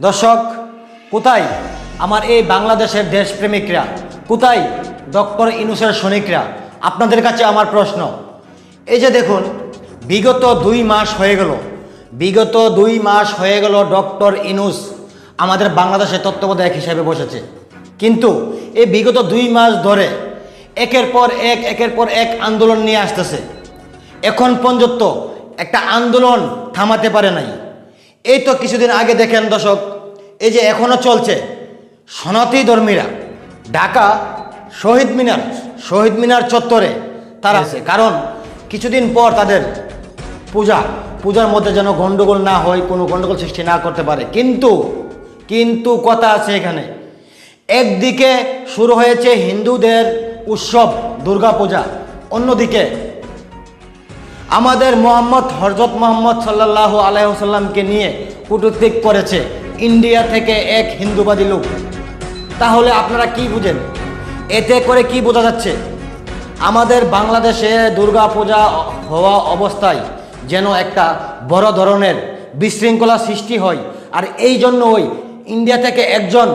দর্শক, কোথায় আমার এই বাংলাদেশের দেশপ্রেমিকরা? কোথায় ডক্টর ইনুসের সৈনিকরা? আপনাদের কাছে আমার প্রশ্ন। এই যে দেখুন, বিগত দুই মাস হয়ে গেল। বিগত দুই মাস হয়ে গেল ডক্টর ইনুস আমাদের বাংলাদেশের তত্ত্বাবধায়ক হিসাবে বসেছে। কিন্তু এই বিগত দুই মাস ধরে একের পর এক, একের পর এক আন্দোলন নিয়ে আসতেছে। এখন পর্যন্ত একটা আন্দোলন থামাতে পারে নাই। এই তো কিছুদিন আগে দেখেন দর্শক এই যে এখনও চলছে সনাতী ধর্মীরা ঢাকা শহীদ মিনার শহীদ মিনার চত্বরে তারা আছে। কারণ কিছুদিন পর তাদের পূজা পূজার মধ্যে যেন গণ্ডগোল না হয় কোনো গণ্ডগোল সৃষ্টি না করতে পারে। কিন্তু কিন্তু কথা আছে এখানে একদিকে শুরু হয়েছে হিন্দুদের উৎসব দুর্গাপূজা অন্যদিকে আমাদের মোহাম্মদ হরজত মোহাম্মদ সাল্লাহ আলাইসাল্লামকে নিয়ে কূটনীতিক করেছে ইন্ডিয়া থেকে এক হিন্দুবাদী লোক। তাহলে আপনারা কি বুঝেন? এতে করে কি বোঝা যাচ্ছে? আমাদের বাংলাদেশে দুর্গা পূজা হওয়া অবস্থায় যেন একটা বড় ধরনের বিশৃঙ্খলা সৃষ্টি হয়। আর এই জন্যই ইন্ডিয়া থেকে একজন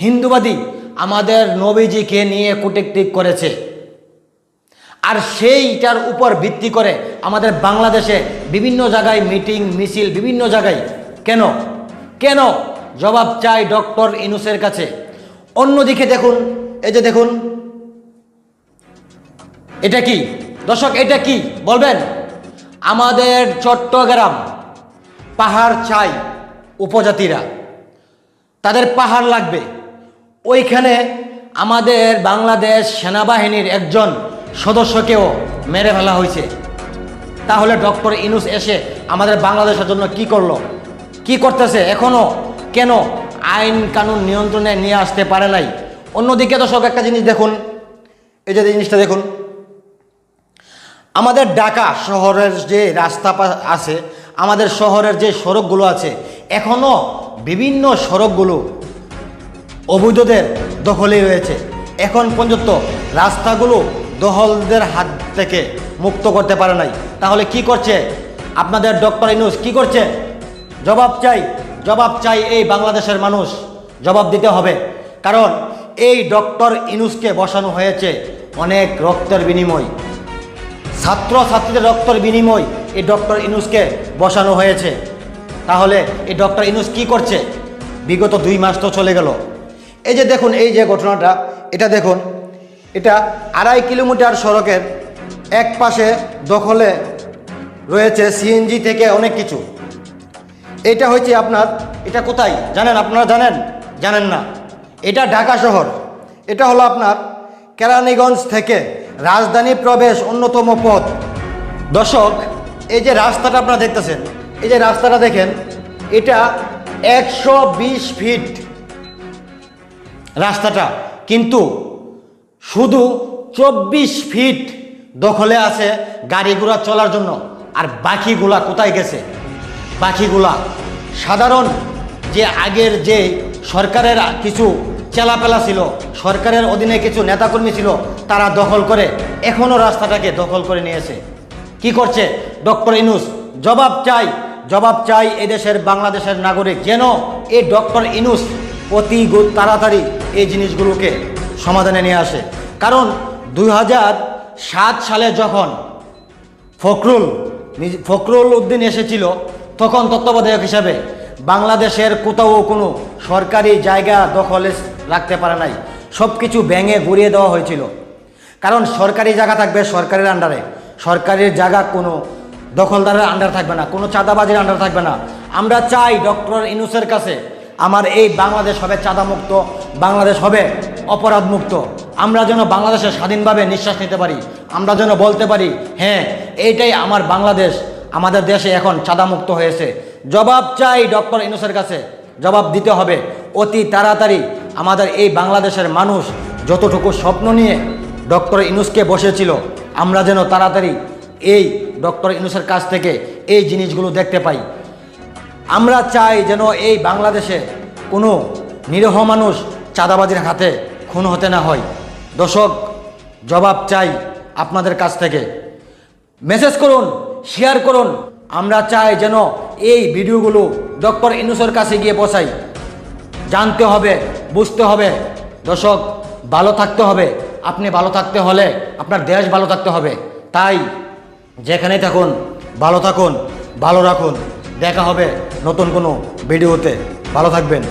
হিন্দুবাদী আমাদের নবীজিকে নিয়ে কূটনীতিক করেছে। আর সেইটার উপর ভিত্তি করে আমাদের বাংলাদেশে বিভিন্ন জায়গায় মিটিং, মিছিল বিভিন্ন জায়গায়। কেন? কেন? জবাব চাই ডক্টর ইনুসের কাছে। অন্যদিকে দেখুন, এই যে দেখুন। এটা কি? দর্শক, এটা কি? বলবেন? আমাদের চট্টগ্রাম পাহাড় চাই উপজাতিরা। তাদের পাহাড় লাগবে। ওইখানে আমাদের বাংলাদেশ সেনাবাহিনীর একজন সদস্যকেও মেরে ফেলা হয়েছে। তাহলে ডক্টর ইনুস এসে আমাদের বাংলাদেশের জন্য কি করল? কি করতেছে? এখনও কেন আইন কানুন নিয়ন্ত্রণে নিয়ে আসতে পারে নাই? অন্যদিকে তো সব একটা জিনিস দেখুন। এই যে জিনিসটা দেখুন। আমাদের ঢাকা শহরের যে রাস্তা আছে, আমাদের শহরের যে সড়কগুলো আছে এখনও বিভিন্ন সড়কগুলো অবৈধদের দখলেই রয়েছে। এখন পর্যন্ত রাস্তাগুলো দখলদের হাত থেকে মুক্ত করতে পারে নাই। তাহলে কি করছে? আপনাদের ডক্টর ইনুস কি করছে? জবাব চাই জবাব চাই এই বাংলাদেশের মানুষ। জবাব দিতে হবে। কারণ এই ডক্টর ইনুসকে বসানো হয়েছে অনেক রক্তের বিনিময়। ছাত্র ছাত্রীদের রক্তের বিনিময় এই ডক্টর ইনুসকে বসানো হয়েছে। তাহলে এই ডক্টর ইনুস কি করছে? বিগত দুই মাস তো চলে গেল। এই যে দেখুন, এই যে ঘটনাটা, এটা দেখুন এটা আড়াই কিলোমিটার সড়কের এক পাশে দখলে রয়েছে সিএনজি থেকে অনেক কিছু। এটা হয়েছে আপনার, এটা কোথায়? জানেন, আপনারা জানেন? জানেন না। এটা ঢাকা শহর। এটা হলো আপনার কেরানীগঞ্জ থেকে রাজধানী প্রবেশ অন্যতম পথ। দর্শক, এই যে রাস্তাটা আপনারা দেখতেছেন, এই যে রাস্তাটা দেখেন, এটা একশো বিশ ফিট রাস্তাটা। কিন্তু শুধু চব্বিশ ফিট দখলে আছে গাড়ি ঘোড়া চলার জন্য। আর বাকিগুলা কোথায় গেছে? বাকিগুলা সাধারণ যে আগের যে সরকারের কিছু চেলাপেলা ছিল, সরকারের অধীনে কিছু নেতাকর্মী ছিল, তারা দখল করে এখনও রাস্তাটাকে দখল করে নিয়েছে। কি করছে? ডক্টর ইনুস, জবাব চাই জবাব চাই এদেশের বাংলাদেশের নাগরিক যেন এই ডক্টর ইনুস অতি তাড়াতাড়ি এই জিনিসগুলোকে সমাধানে নিয়ে আসে। কারণ দুই সাত সালে যখন ফখরুল ফখরুল উদ্দিন এসেছিল, তখন তত্ত্বাবধায়ক হিসাবে বাংলাদেশের কোথাও কোনো সরকারি জায়গা দখলে রাখতে পারে নাই। সব কিছু ব্যাঙে গুড়িয়ে দেওয়া হয়েছিল। কারণ সরকারি জায়গা থাকবে সরকারের আন্ডারে সরকারের জায়গা কোনো দখলদারের আন্ডার থাকবে না, কোনো চাঁদাবাজির আন্ডার থাকবে না। আমরা চাই ডক্টর ইনুসের কাছে, আমার এই বাংলাদেশ হবে চাঁদামুক্ত, বাংলাদেশ হবে অপরাধ মুক্ত আমরা যেন বাংলাদেশে স্বাধীনভাবে নিঃশ্বাস নিতে পারি, আমরা যেন বলতে পারি হ্যাঁ এইটাই আমার বাংলাদেশ, আমাদের দেশে এখন চাঁদামুক্ত হয়েছে। জবাব চাই ডক্টর ইনুসের কাছে, জবাব দিতে হবে। অতি তাড়াতাড়ি আমাদের এই বাংলাদেশের মানুষ যতটুকু স্বপ্ন নিয়ে ডক্টর ইনুসকে বসেছিল, আমরা যেন তাড়াতাড়ি এই ডক্টর ইনুসের কাছ থেকে এই জিনিসগুলো দেখতে পাই। আমরা চাই যেন এই বাংলাদেশে কোনো নিরহ মানুষ চাঁদাবাজির হাতে খুন হতে না হয়। দর্শক, জবাব চাই আপনাদের কাছ থেকে। মেসেজ করুন শেয়ার করুন। আমরা চাই যেন এই ভিডিওগুলো ডক্টর ইনুসের কাছে গিয়ে পৌঁছাই। জানতে হবে, বুঝতে হবে। দর্শক, ভালো থাকতে হবে। আপনি ভালো থাকতে হলে আপনার দেশ ভালো থাকতে হবে। তাই যেখানেই থাকুন, ভালো থাকুন, ভালো রাখুন। দেখা হবে নতুন কোনো ভিডিওতে। ভালো থাকবেন।